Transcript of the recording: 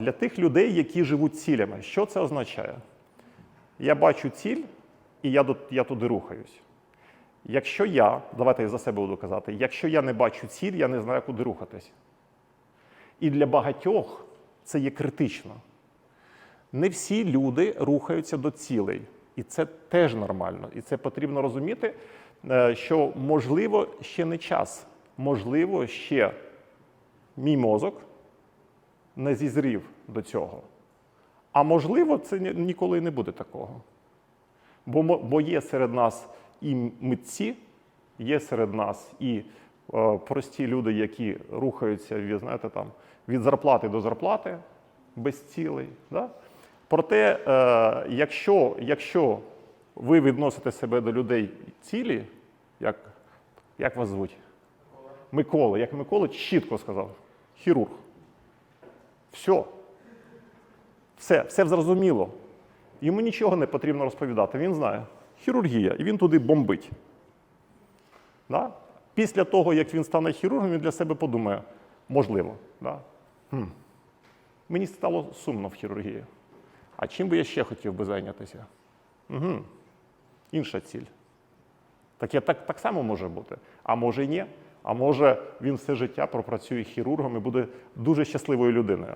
Для тих людей, які живуть цілями, що це означає? Я бачу ціль, і я, я туди рухаюсь. Якщо я, давайте я за себе буду казати, якщо я не бачу ціль, я не знаю, куди рухатись. І для багатьох це є критично. Не всі люди рухаються до цілей. І це теж нормально. І це потрібно розуміти, е, що можливо ще не час, можливо, ще мій мозок не зізрів до цього. А можливо, це ніколи не буде такого. Бо, бо є серед нас і митці, є серед нас і е, прості люди, які рухаються від, знаєте, там, від зарплати до зарплати без цілей. Да? Проте, е, якщо, якщо ви відносите себе до людей цілі, як, як вас звуть? Микола. Як Микола чітко сказав, хірург. Все. Все, все зрозуміло. Йому нічого не потрібно розповідати. Він знає. Хірургія, і він туди бомбить. Да? Після того, як він стане хірургом, він для себе подумає, можливо. Да? Хм. Мені стало сумно в хірургії. А чим би я ще хотів би зайнятися? Угу. Інша ціль. Так, я, так, так само може бути. А може і ні. А може він все життя пропрацює хірургом і буде дуже щасливою людиною.